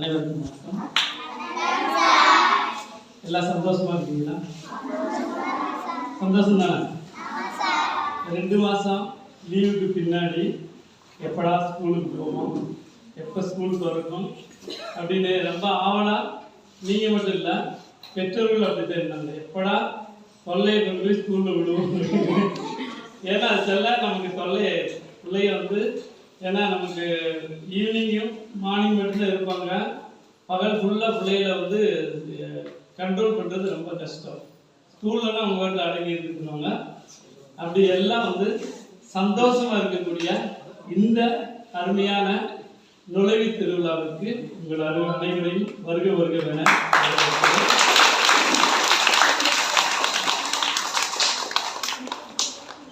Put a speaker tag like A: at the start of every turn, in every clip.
A: அனைவருக்கும் வணக்கம். எல்லாம் சந்தோஷமா இருக்கீங்களா? சந்தோஷம் தானே ரெண்டு மாதம் லீவுக்கு பின்னாடி எப்படா ஸ்கூலுக்கு போவோம்? எப்போ ஸ்கூலுக்கு வரணும்? அப்படின்னு ரொம்ப ஆவலாக நீங்கள் மட்டும் இல்லை பெற்றோர்கள் அப்படி தான் இருந்தாங்க. எப்படா தொல்லையை கொண்டு போய் ஸ்கூலில் விடுவோம் ஏன்னா அது செல்ல நமக்கு தொல்லையாயிடுச்சு பிள்ளைய வந்து ஏன்னா நமக்கு ஈவினிங்கும் மார்னிங் மட்டும்தான் இருப்பாங்க பகல் ஃபுல்லாக பிள்ளைகளை வந்து கண்ட்ரோல் பண்ணுறது ரொம்ப கஷ்டம். ஸ்கூல்லலாம் அவங்க வீட்டில் அடங்கி இருந்துக்குவாங்க. அப்படி எல்லாம் வந்து சந்தோஷமாக இருக்கக்கூடிய இந்த அருமையான நுழைவு திருவிழாவிற்கு உங்கள் அரு அனைவரையும் வருக வருக என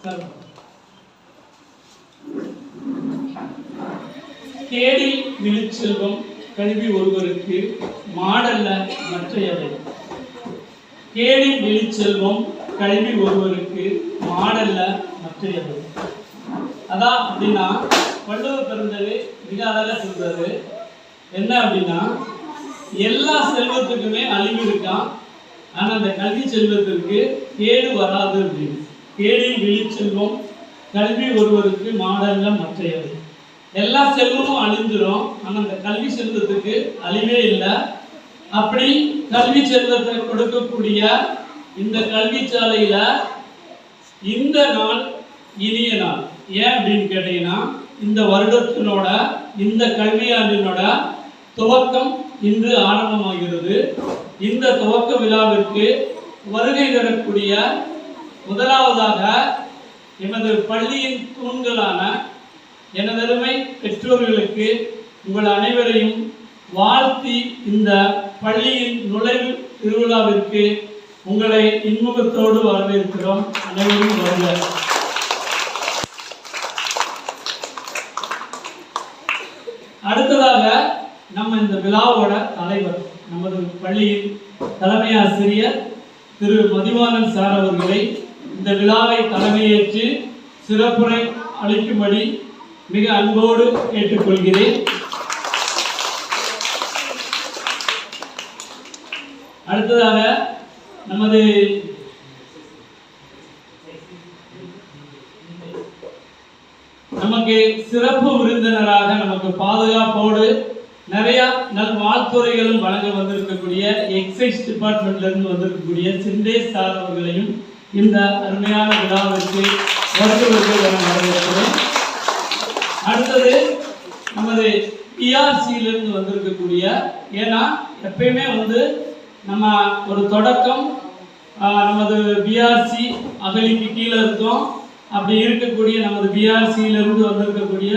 A: சார். கேடி விழுச்செல்வம் கல்வி ஒருவருக்கு மாடல்ல மற்றையவை. கேடி விழிச்செல்வம் கல்வி ஒருவருக்கு மாடல்ல மற்றையவை. அதான் அப்படின்னா வள்ளுவர் பிறந்தது மிக அழகாக சொல்றது என்ன அப்படின்னா எல்லா செல்வத்துக்குமே அழிவு இருக்கான் ஆனால் அந்த கல்வி செல்வத்திற்கு கேடு வராது அப்படின்னு. கேடில் விழிச்செல்வம் கல்வி ஒருவருக்கு மாடல்ல மற்றையவை. எல்லா செல்வமும் அழிந்துடும் ஆனால் அந்த கல்வி செல்வத்துக்கு அழிவே இல்லை. அப்படி கல்வி செல்வத்தை கொடுக்கக்கூடிய இந்த கல்வி சாலையில இந்த நாள் இனிய நாள். ஏன் அப்படின்னு கேட்டீங்கன்னா இந்த வருடத்தினோட இந்த கல்வியாண்டினோட துவக்கம் இன்று ஆரம்பமாகிறது. இந்த துவக்க விழாவிற்கு வருகை தரக்கூடிய முதலாவதாக எனது பள்ளியின் தூண்களான எனது பெற்றோர்களுக்கு உங்கள் அனைவரையும் வாழ்த்தி இந்த பள்ளியின் நுழைவு திருவிழாவிற்கு உங்களை இன்முகத்தோடு வரவேற்கிறோம். அனைவரும் வருக அடுத்ததாக நம்ம இந்த விழாவோட தலைவர் நமது பள்ளியின் தலைமை ஆசிரியர் திரு மதிவானன் சார் அவர்களை இந்த விழாவை தலைமையேற்று சிறப்புரை அளிக்கும்படி மிக அன்போடு ஏற்றுக்கொள்கிறேன் அடுத்ததாக நமது நமக்கு சிறப்பு விருந்தினராக நமக்கு பாதுகாப்போடு நிறைய நல் வாழ்த்துறைகளும் வழங்க வந்திருக்கக்கூடிய எக்ஸைஸ் டிபார்ட்மெண்ட்ல இருந்து வந்திருக்கக்கூடிய சிந்தேஷ் சார் அவர்களையும் இந்த அருமையான விழாவிற்கு வருகிறவர்கள் என வரவேற்கிறேன் அது பிஆர்சியிலிருந்து வந்திருக்கக்கூடிய ஏன்னா எப்பயுமே வந்து நம்ம ஒரு தொடக்கம் நமது பிஆர்சி அகலிக்கு கீழே இருக்கோம். அப்படி இருக்கக்கூடிய நமது பிஆர்சியிலிருந்து வந்திருக்கக்கூடிய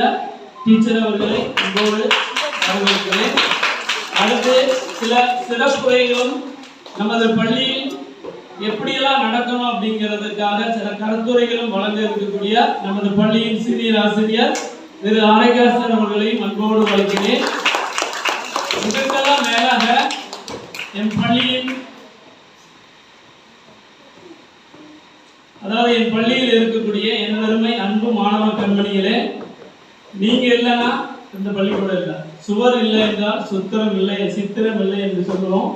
A: டீச்சர் அவர்களை அன்போடு வரவேற்கிறேன். அடுத்து சில சிறப்புரைகளும் நமது பள்ளியில் எப்படியெல்லாம் நடக்கணும் அப்படிங்கிறதுக்காக சில கருத்துரைகளும் வழங்க இருக்கக்கூடிய நமது பள்ளியின் சீனியர் ஆசிரியர் திரு ஆரோக்கியாசன் அவர்களையும் அன்போடு வழங்கினேன் இதற்கெல்லாம் மேலாக என் பள்ளியின் அதாவது என் பள்ளியில் இருக்கக்கூடிய என் அருமை அன்பு மாணவ கண்மணிகளே நீங்க இல்லைன்னா இந்த பள்ளிக்கூடம் இல்லை. சுவர் இல்லை என்றால் சுத்திரம் இல்லை சித்திரம் இல்லை என்று சொல்லுவோம்.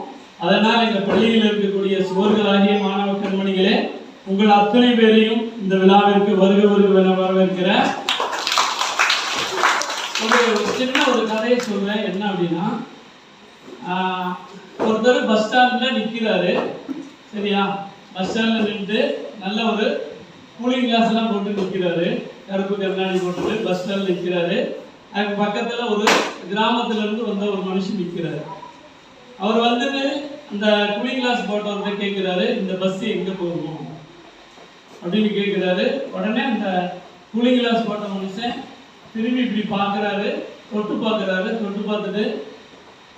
A: அதனால் எங்கள் பள்ளியில் இருக்கக்கூடிய சுவர்களாகிய மாணவ கண்மணிகளே உங்கள் அத்தனை பேரையும் இந்த விழாவிற்கு வருக வருக என வரவேற்கிறேன். ஒரு சின்ன ஒரு கதையை சொல்றேன். என்ன அப்படின்னா ஒருத்தர் பஸ் ஸ்டாண்ட்ல நிற்கிறாரு சரியா? பஸ் ஸ்டாண்ட்ல நின்று நல்ல ஒரு கூலிங் கிளாஸ் எல்லாம் போட்டு நிற்கிறாரு கருப்பு கண்ணாடி போட்டுட்டு பஸ் ஸ்டாண்ட்ல நிற்கிறாரு அதுக்கு பக்கத்துல ஒரு கிராமத்துல இருந்து வந்த ஒரு மனுஷன் நிற்கிறாரு அவர் வந்துட்டு அந்த கூலிங் கிளாஸ் போட்டவர்கிட்ட கேட்கிறாரு இந்த பஸ் எங்க போகும்? அப்படின்னு கேட்கிறாரு. உடனே அந்த கூலிங் கிளாஸ் போட்ட மனுஷன் திரும்பி இப்படி பார்க்குறாரு தொட்டு பார்க்குறாரு தொட்டு பார்த்துட்டு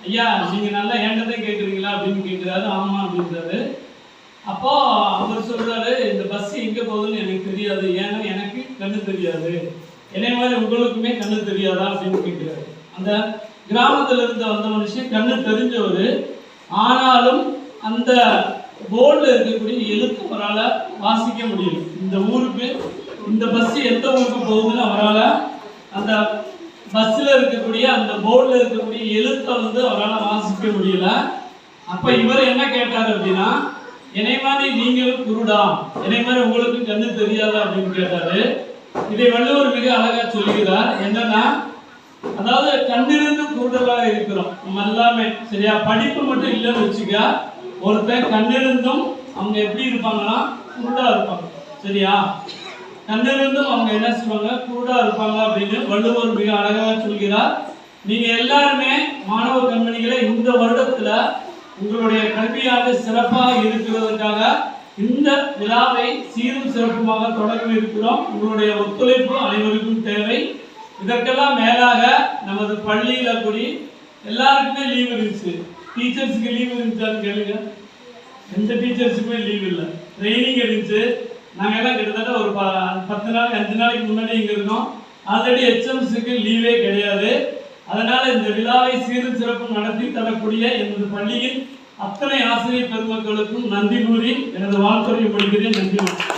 A: ஐயா நீங்கள் நல்லா ஏண்டதே கேட்குறீங்களா அப்படின்னு கேட்குறாரு ஆமாம் அப்படின்றாரு. அப்போ அவர் சொல்கிறாரு இந்த பஸ் எங்கே போகுதுன்னு எனக்கு தெரியாது. ஏன்னா எனக்கு கண்ணு தெரியாது. என்னை மாதிரி உங்களுக்குமே கண்ணு தெரியாதா? அப்படின்னு கேட்குறாரு அந்த கிராமத்தில் இருந்த வந்த மனுஷன் கண்ணு தெரிஞ்சவர். ஆனாலும் அந்த போர்டில் இருக்கக்கூடிய எழுத்து அவரால் வாசிக்க முடியும் இந்த ஊருக்கு இந்த பஸ் எந்த ஊருக்கு போகுதுன்னு அவரால் அந்த பஸ்ல இருக்கக்கூடிய அந்த போர்டில் இருக்கக்கூடிய எழுத்தை வந்து அவரால் வாசிக்க முடியல. அப்ப இவர் என்ன கேட்டார் அப்படின்னா என்னை மாதிரி நீங்களும் குருடா என்னை மாதிரி உங்களுக்கு கண்ணு தெரியாதா? அப்படின்னு கேட்டாரு. இதை வள்ளுவர் மிக அழகா சொல்கிறார். என்னன்னா அதாவது கண்ணிருந்து குருடலாக இருக்கிறோம். நம்ம எல்லாமே சரியா படிப்பு மட்டும் இல்லைன்னு வச்சுக்க ஒருத்தன் கண்ணிருந்தும் அவங்க எப்படி இருப்பாங்கன்னா குருடா இருப்பாங்க. சரியா? கண்ணிருந்தும் அவங்க என்ன செய்வாங்க குருடா இருப்பாங்க அப்படின்னு வள்ளுவர் மிக அழகாக சொல்கிறார். நீங்க எல்லாருமே மாணவ கண்மணிகளை இந்த வருடத்துல உங்களுடைய கல்வியாக சிறப்பாக இருக்கிறதுக்காக இந்த விழாவை சீரும் சிறப்புமாக தொடங்க இருக்கிறோம். உங்களுடைய ஒத்துழைப்பு அனைவருக்கும் தேவை. இதற்கெல்லாம் மேலாக நமது பள்ளியில கூடி எல்லாருக்குமே லீவ் இருந்துச்சு. டீச்சர்ஸுக்கு லீவ் இருந்துச்சான்னு கேளுங்க. எந்த டீச்சர்ஸுக்குமே லீவ் இல்லை. ட்ரைனிங் இருந்துச்சு. நாங்கள் எல்லாம் கிட்டத்தட்ட ஒரு ப- பத்து நாள் அஞ்சு நாளைக்கு முன்னாடி இங்கே இருக்கோம் ஆல்ரெடி ஹெச்எம்ஸுக்கு லீவே கிடையாது. அதனால இந்த விழாவை சீரும் சிறப்பும் நடத்தி தரக்கூடிய எனது பள்ளியின் அத்தனை ஆசிரியர் பெருமக்களுக்கும் நன்றி கூறி எனது வாழ்த்துறையை முடிக்கிறேன். நன்றி வணக்கம்.